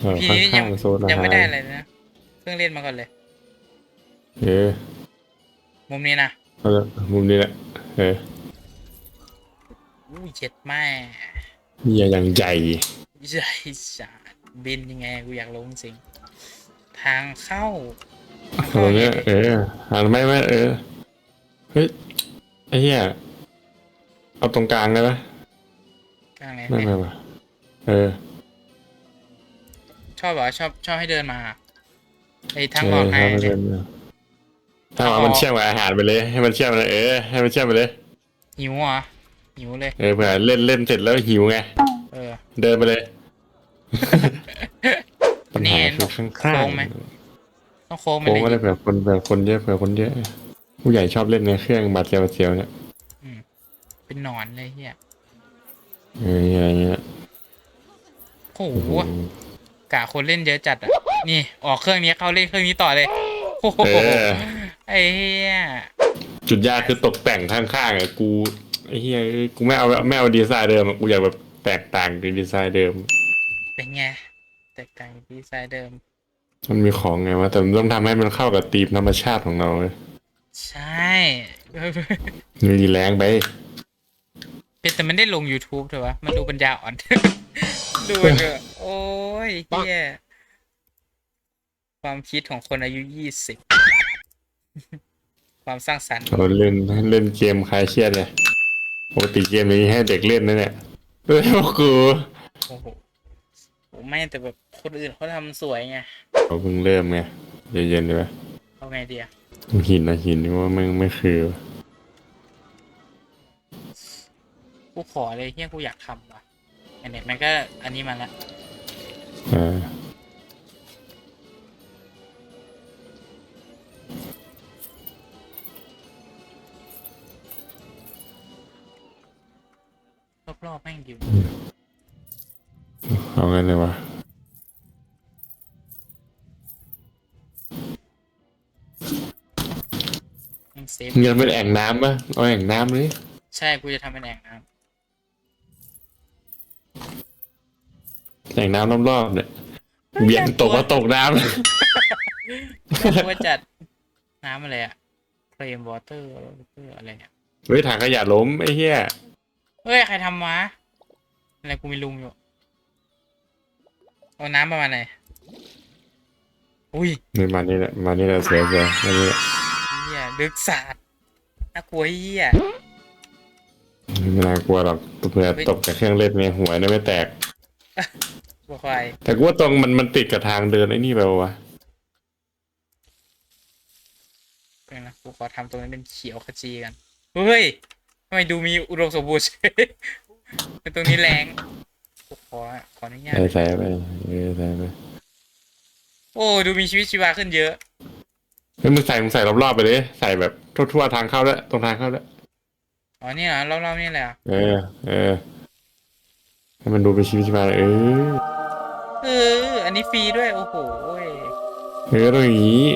เออพี่ข้างนี่ข้ายังงโซนอายังหารไม่ได้อะไรเลยนะเครื่องเล่นมาก่อนเลย เออมุมนี้นะเอาละมุมนี้แหละเอออุ้ยเจ็ดแม่เหี้ยอย่างใหญ่ใหญ่จัดบินยังไงกูอยากรู้จริงๆทางเข้าทางตเข้ารงเนี้ยดิเออหันไม่ไม่เออเฮ้ยไอ้เหี้ยเอาตรงกลางได้ไหมกลางไหนไม่ไม่ไม่เออ ชอบเหรอชอบชอบให้เดินมาไอ้ทางเออออกให้ถ้ามันเนี่ยเป็นถ้าเอามันเชื่อมกับอาหารไปเลย ให้มันเชื่อมเลยเออให้มันเชื่อมไปเลยหิวเหรอหิวเลย เออเผื่อเล่นเล่นเสร็จแล้วหิวไงเออ เดินไปเลย ปัญนี่หาไงคือข้างโค้ข้างงไหม ต้องโค้งไปโค้งก็เลได้ยเผื่อคนเผื่อคนเยอะเผื่อคนเยอะ ผู้ใหญ่ชอบเล่นในเครื่องบาดเจ็บบาดเจ็บเนี่ยเป็นหนอนเลยเฮียเอออย่างเงี้ยโอ้โหโอ้โห กะคนเล่นเยอะจัดอะ นี่ออกเครื่องนี้เข้าเล่นเครื่องนี้ต่อเลยโอ้โหเออ ไอ้เฮียจุดยากคือตกแต่งข้างๆอะกูไอ้เหี้ยกูไม่เอาไม่เอาดีไซน์เดิมอะกูอยากแบบแตกต่างจากดีไซน์เดิม เป็นไงแตกต่างจากดีไซน์เดิม มันมีของไงวะแต่มันต้องทำให้มันเข้ากับธีมธรรมชาติของเราเว้ยใช่มีแรงไป เป็นแต่มันได้ลง YouTube เถอะวะ มันดูปัญญาอ่อน ดูเถอะโอ้ ยเฮียความคิดของคนอายุยี่สิบ ความสร้างสรรค์เราเล่นเล่นเกมคลายเครียดเลยปกติเกมนี้ให้เด็กเล่นนะเนี่ยเฮ้ยพวกกูโอ้โหโอ้ไม่แต่แบบคนอื่นเขาทำสวยไงเราเพิ่งเริ่มไงเย็นๆเลยเอาไงดีอะหินนะหินนี่ว่ามึงไม่คือกูขอเลยเฮียกูอยากทำว่ะอันนี้มันก็อันนี้มาแล้ว อ่ารอบๆแม่งอยู่เอางั้นเลยวะแม่งเซฟ เงินเป็นแอ่งน้ำปะเอาแอ่งน้ำเลย ใช่ กูจะทำเป็นแอ่ง น้แอ่งน้ำรอบๆเนี่ยเบี่ยงตกมาตกน้ำำกูว่าจัดน้ำอะไรอะเพลมวอเตอร์อะไรเนี่ยเฮ้ยถังขยะล้มไอ้เหี้ยเฮ้ย ใครทำวะอะไรกูมีลุงอยู่เอาน้ำประมาณไหนอุ้ยนี่มานี่แหละมานี่แหละเสียเสียมานี่แหละเฮียดึกศาสตร์น่ากลัวเฮียไม่น่ากลัวหรอกเผื่อตกจากเครื่องเล่นไงหัวเนี่ยไม่แตก กลัวควายแต่กูว่าตรงมันมันติดกับทางเดินไอ้นี่ไปวะเป็นนะกูขอทำตรงนี้เป็นเขียวขจีกัน เฮ้ยทำไมดูมีอุดมสมบูรณ์เป็นตรงนี้แรงกูขอขออนุญาตใส่ใส่ไปเออใส่ไปโอ้ดูมีชีวิตชีวาขึ้นเยอะเฮ้ยมึงใส่มึงใส่รอบๆไปเลยใส่แบบทั่วๆทางเข้าด้วยตรงทางเข้าด้วยอ๋อนี่เหรอรอบๆนี่แหละ เออ เออให้มันดูเป็นชีวิตชีวาเออ เออ อันนี้ฟรีด้วย โอ้โหยเออต้องอย่างนี้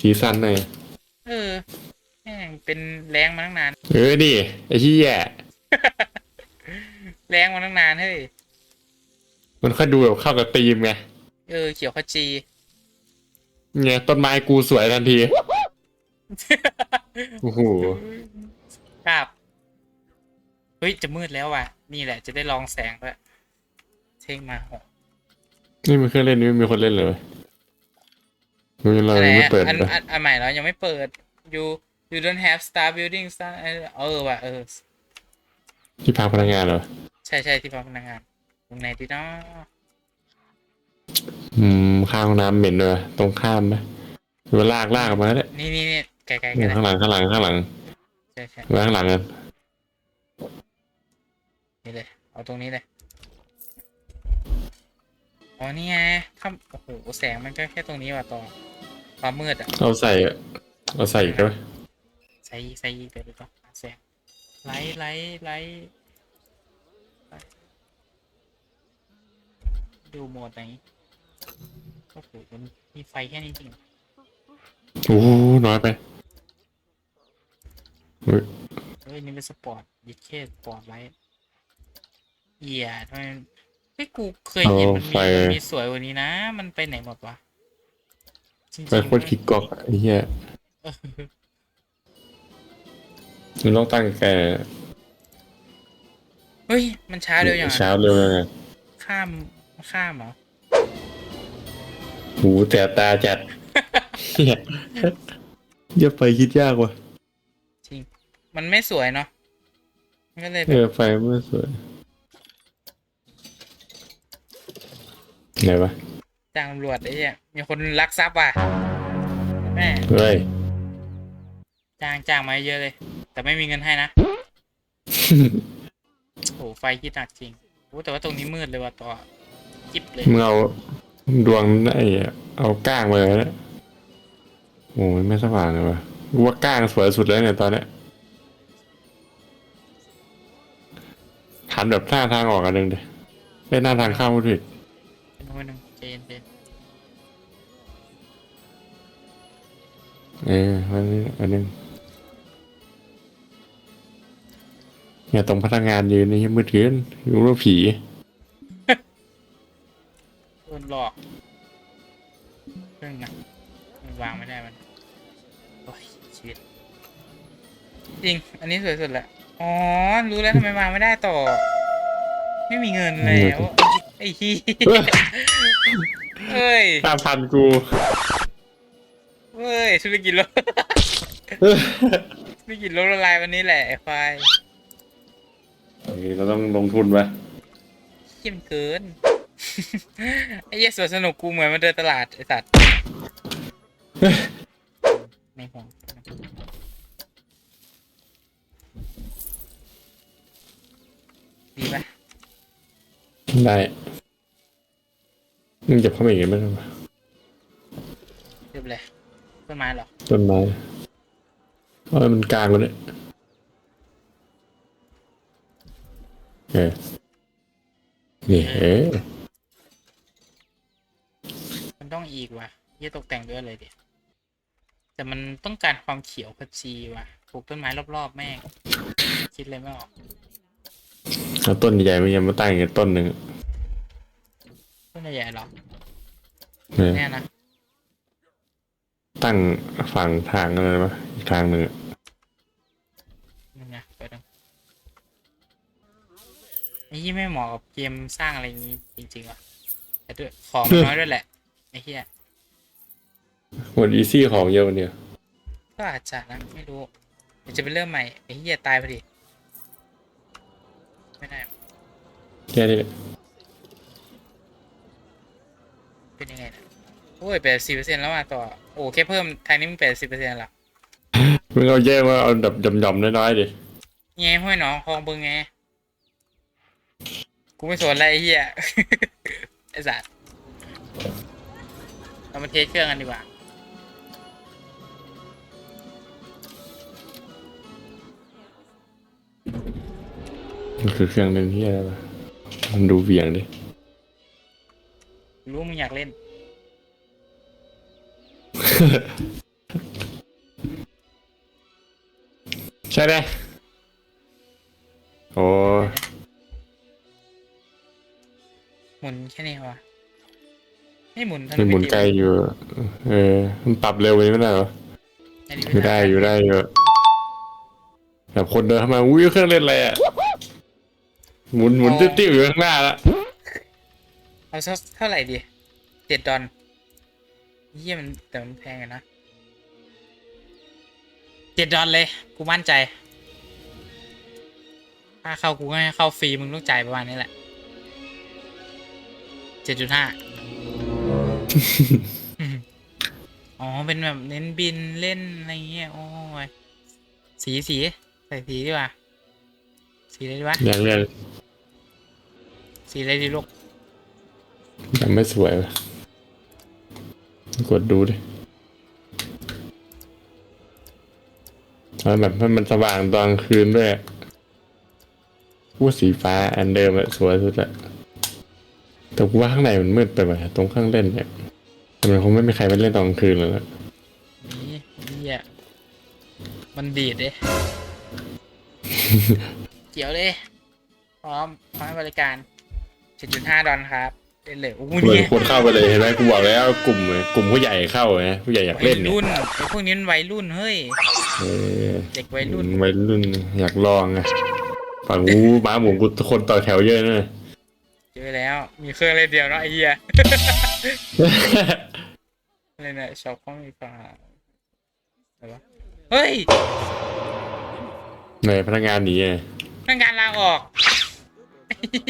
สีสันหน่อย เออแม่งเป็นแรงมาตั้งนาน เออดิไอ้ที่แย่แรงมาตั้งนานเฮ้ย มันค่อยดูแบบเข้ากับธีมไง เออ เขียวขจีไงต้นไม้กูสวยทันที โอ้โหครับ เฮ้ย จะมืดแล้วว่ะ นี่แหละ จะได้ลองแสงด้วย เท่งมาหกนี่มันเครื่องเล่นนี่ไม่มีคนเล่นเลยมันเราอะไรยังไม่อะเปิดอันเลยอันอันใหม่เหรอยังไม่เปิด you you don't have star building star เออเออว่ะเออ ที่พักพนักงานเหรอ ใช่ใช่ที่พักพนักงานตรงไหนดีเนาะอืม ข้างห้องน้ำเหม็นเลยตรงข้ามไหมหรือว่าลากลากออกมาแล้วเนี่ยนี่นี่นี่ไกลๆกันเนี่ยนะข้างหลังข้างหลังข้างหลังใช่ใช่ไว้ข้างหลังกันนี่เลย เอาตรงนี้เลย อ๋อนี่ไงถ้าโอ้โหแสงมันก็แค่ตรงนี้ว่ะต่อความมืดอะเอาใส่อะเอาใส่อีกด้วยใส่ใส่เดี๋ยวดูก่อนหาแสงไลท์ไลท์ไลท์ไลท์ดูโหมดไหนโอ้โหมันมีไฟแค่นี้จริงเหรอโอ้โหน้อยไปเฮ้ยเฮ้ยนี่เป็นสปอร์ตยิดเคสสปอร์ตไลท์เอียทำไม มันเฮ้ยเฮ้ยกูเคยเห็นมันเอาไฟมีมันมีสวยกว่านี้นะ มันไปไหนหมดวะจริงๆไปโคตรคิกกอกอะไอ้เหี้ยเออมันต้องตั้งแกเฮ้ย มันช้าเร็วอย่างเช้าเร็วยังไงข้ามข้ามเหรอ หูแต่ตาจัดเหี้ยเหี้ยไปคิดยากว่ะ จริง มันไม่สวยเนาะมันก็เลยแบเอบอไฟไม่สวย ไหนวะจ้างตำรวจไอ้เนี่ยมีคนลักทรัพย์ว่ะแม่เฮ้ย จ้างจ้างมาเยอะเลย แต่ไม่มีเงินให้นะ โอ้โหไฟคิดหนักจริงโอ้แต่ว่าตรงนี้มืดเลยว่ะต่อจิ๊บเลยมึงเอาดวงไอ้เอาก้างมาเลยนะโอ้ยไม่สว่างเลยวะกูว่าก้างสวยสุดแล้วเนี่ยตอนเนี้ยหันแบบหน้าทางออกอันหนึ่งดิไม่หน้าทางเข้าผิด เป็นคนหนึ่งเจนเจนเอออันนี้อันหนึงเนี่ยตรงพนักงานยืนนี่มืดเกินอยู่ว่าผีโดนหลอกเรื่องนะมันวางไม่ได้มันโอ้ยชีวิตจริง อันนี้สวยสุดแหละอ๋อ รู้แล้วทำไมวางไม่ได้ต่อ ไม่มีเงินแล้ว ไอ้ที่เฮ้ยห้าพันกูเฮ้ยธุรกิจรถธุรกิจรถละลายวันนี้แหละไอ้ควายเฮ้ยเราต้องลงทุนไหมเข้มเกิน ไอ้เหี้ยสวนสนุกกูเหมือนมาเดินตลาดไอ้สัตว์ไม่ห่วงดีปะได้ มึงจะเข้ามาอีกไหมล่ะเรียบเลยต้นไม้เหรอต้นไม้เพราะมันกลางแล้วเนี่ยเออนี่เออมันต้องอีกว่ะเหี้ยตกแต่งด้วยอะไรเดียแต่มันต้องการความเขียวขจีว่ะปลูกต้นไม้รอบๆแม่งคิดเลยไม่ออกเอาต้นใหญ่ๆมันยังมาตั้งอีกต้นหนึ่งต้น ใหญ่ๆหรอเออเนี่ยนะตั้งฝั่งทางอะไรวะอีกทางหนึ่งอะนี่นะไปดูไอ้ยี่ไม่เหมาะกับเกมสร้างอะไรอย่างนี้จริงๆว่ะแต่ด้วยของมันน้อยด้วยแหละไอ้เหี้ยหมดอีซี่ของเยอะวันเนี่ยก็อาจจะนะไม่รู้เดี๋ยวจะไปเริ่มใหม่ไอ้เหี้ยตายพอดีไม่ได้ แค่นี้แหละ เป็นยังไงนะโอ้ยแปดสิบเปอร์เซ็นต์แล้วอะต่อ โอ้แค่เพิ่มทางนี้มึงแปดสิบเปอร์เซ็นต์ละมึงเอาแยกว่าเอาแบบหย่อมๆน้อยๆดิไงห้วยหนองคลองบึงไง กูไม่สนอะไรไอ้เหี้ยไอ้สัตว์เรามาเทสเครื่องกันดีกว่ามันคือเครื่องเล่นที่อะไรวะมันดูเหวี่ยงดิ รู้มึงอยากเล่น ใช่ไหมโอ้หมุนแค่นี้วะไม่หมุนเท่ามันหมุนไกลอยู่ เออ มันปรับเร็วไปไม่ได้เหรออันนี้อยู่ได้อยู่ได้อยู่แบบคนเดินเข้ามาอุ้ยเครื่องเล่นอะไรอะหมุนหมุนติ้วๆอยู่ข้างหน้าละ เอาสักเท่าไหร่ดีเจ็ดดอลเยี่ยมันแต่มันแพงอะนะเจ็ดดอลเลยกูมั่นใจถ้าเข้ากูก็ให้เข้าฟรีมึงต้องจ่ายประมาณนี้แหละเจ็ดจุดห้าอ๋อ เป็นแบบเน้นบินเล่น อะไรเงี้ย โอ้ย สีสีใส่สีดีกว่า สีอะไรดีวะอย่างเรียนสีอะไรดีลูก ยังไม่สวยว่ะกดดูดิแล้วแบบให้มันสว่างตอนกลางคืนด้วยพูดสีฟ้าอันเดิมอะสวยสุดละแต่กูว่าข้างในมันมืดไปว่ะตรงข้างเล่นเนี่ยแต่มันคงไม่มีใครไปเล่นตอนกลางคืนแล้วนะนี่เหี้ยมันดีดเด้เกี่ยวเลย พร้อมพร้อมให้บริการ 7.5 ดอลครับ เล่นเลยโอ้โหเปิดเนี่ยคนเข้าไปเลยเห็นไหมกูบอกแล้วกลุ่มกลุ่มผู้ใหญ่เข้าไงผู้ใหญ่อยากวัเล่ยนเนี่ยรุ่นไอ้พวกนี้มันวัยรุ่นเฮ้ย เออเด็กวัยรุ่นวัยรุ่นอยากลองไงฝั่งกูม้าหมุนกูคนต่อแถวเยอะนะ เจอแล้ว มีเครื่องเล่นเดียวเนาะไอ้เหี้ยอะไรเนี่ยช็อปข้องมีฝาอะไรวะเฮ้ยในพนักงานหนีไงพนักงานลาออก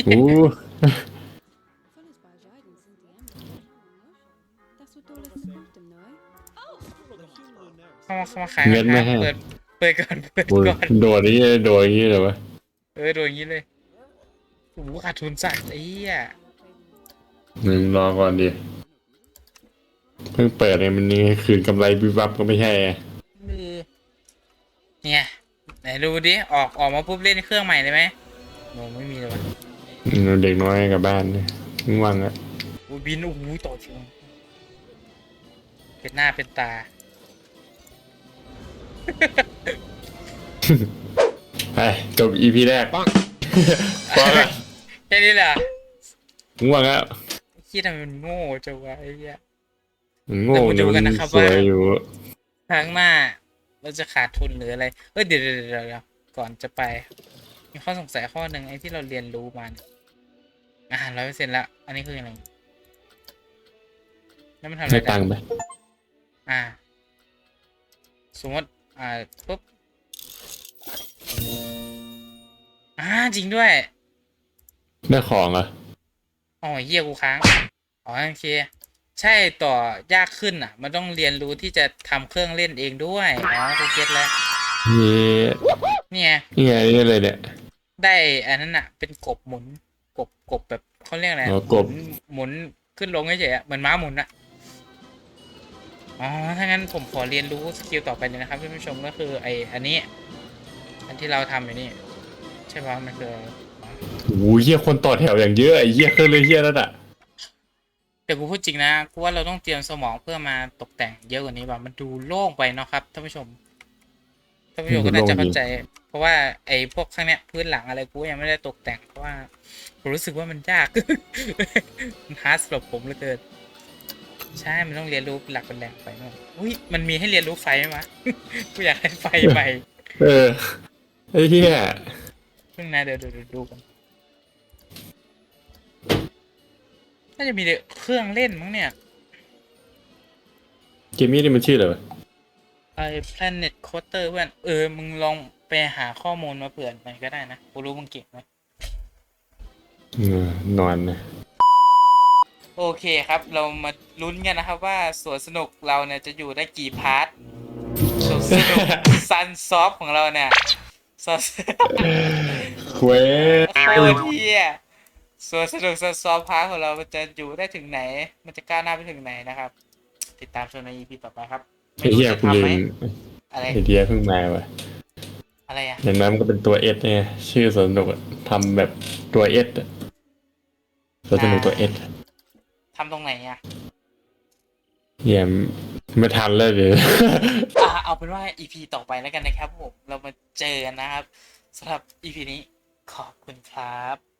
อู้ เข้ามาเข้ามาขายเงินไม่ราคาให้ เปิดเปิดก่อนเปิดโอ้ยก่อนโดดนี้โดดอย่างนี้เลยวะเออโดนอย่างนี้เลยโอ้โหขาดทุนสัตว์ไอ้เหี้ยหนึ่งรอก่อนดิเพิ่งเปิดเนี่ยมันนี่คืนกำไรบิบวับก็ไม่ใช่ไงเนี่ยไหนดูดิออกออกมาปุ๊บเล่นเครื่องใหม่เลยไหมโนไม่มีเลยวะเด็กน้อยกลับบ้านเนี่ยง่วงอะอูบินโอ้โหต่อชิวเป็นหน้าเป็นตา ไปจบอีพีแรกพอละแค่นี้แหละง่วงแล้วคิดทำไมมันโง่จังวะไอ้เหี้ยมันโง่เดี๋ยวมาดูเดี๋ยวกัมันนนะครับสวยว่าอยู่ครั้งหน้าเราจะขาดทุนหรืออะไร เอ้ยเดี๋ยวเดี๋ยวเดี๋ยวเดี๋ยวก่อนจะไป มีข้อสงสัยข้อหนึ่งไอ้ที่เราเรียนรู้มาเนี่ยอ่าร้อยเปอร์เซ็นต์ละ อันนี้คืออะไรแล้วมันทำอะไรให้ได้ตังค์ไปอ่า สมมติ อ่าปุ๊บอ่าจริงด้วย ได้ของเหรอะอ๋อเหี้ยกูค้าง อ๋อโอเค ใช่ต่อยากขึ้นอะ มันต้องเรียนรู้ที่จะทำเครื่องเล่นเองด้วยอ๋อกูเก็ตแล้วนี่เนี่ยนี่ไงนี่เลยเนี่ย ได้อันนั้นอะ เป็นกบหมุน กบกบแบบเขาเรียกอะไรอ๋อกบ หมุนหมุนขึ้นลงเฉยๆอะเหมือนม้าหมุนอะ อ๋อ ถ้างั้นผมขอเรียนรู้สกิลต่อไปเลยนะครับท่านผู้ชมก็คือไออันนี้ อันที่เราทำอยู่นี่ ใช่ป่ะมันคืออะไรอ๋อโอ้ยเหี้ยคนต่อแถวอย่างเยอะไอ้เหี้ยเครื่องเลยเหี้ยนั่นอะแต่กูพูดจริงนะกูว่าเราต้องเตรียมสมองเพื่อมาตกแต่งเยอะกว่านี้ว่ะมันดูโล่งไปเนาะครับท่านผู้ชมท่านผู้ชมก็น่าจะเข้าใจ เพราะว่าไอ้พวกข้างเนี้ยพื้นหลังอะไรกูยังไม่ได้ตกแต่งเพราะว่าผมรู้สึกว่ามันยากมันฮาร์ดสำหรับผมเหลือเกิน ใช่ มันต้องเรียนรู้เป็นหลักเป็นแหล่งไปเนอะอุ้ย มันมีให้เรียนรู้ไฟไหมวะ กูอยากได้ไฟไป เออ ไอ้เหี้ยเพิ่งนะเดี๋ยวเดี๋ยวเดี๋ยวดูกัน น่าจะมีแต่เครื่องเล่นมั้งเนี่ย เกมนี้นี่มันชื่ออะไรวะไอ้ Planet Coaster เพื่อน เออ มึงลองไปหาข้อมูลมาเผื่อหน่อยก็ได้นะ กูรู้มึงเก่งไหมเออนอนนะ โอเคครับ เรามาลุ้นกันนะครับว่าสวนสนุกเราเนี่ยจะอยู่ได้กี่พาร์ทสวนสนุกซันซอฟของเราเนี่ยสวนเควสโคตรเที่ยสวนสนุกซันซอฟพาร์ทของเรามันจะอยู่ได้ถึงไหน มันจะก้าวหน้าไปถึงไหนนะครับ ติดตามชมใน EP ต่อไปครับไอ้เหี้ยจะกูทำลืไหมมอะไรไอเดียเพิ่งมาว่ะอะไรอะอย่างนั้นมันก็เป็นตัวเอสเนี่ยชื่อสวนสนุกอะทำแบบตัวเอสสวนสนุกตัวเอสทำตรงไหนอะเหี้ยไม่ทันแล้วเดี๋ยวอะเอาเป็นว่า EP ต่อไปแล้วกันนะครับผม เรามาเจอกันนะครับสำหรับ EP นี้ขอบคุณครับ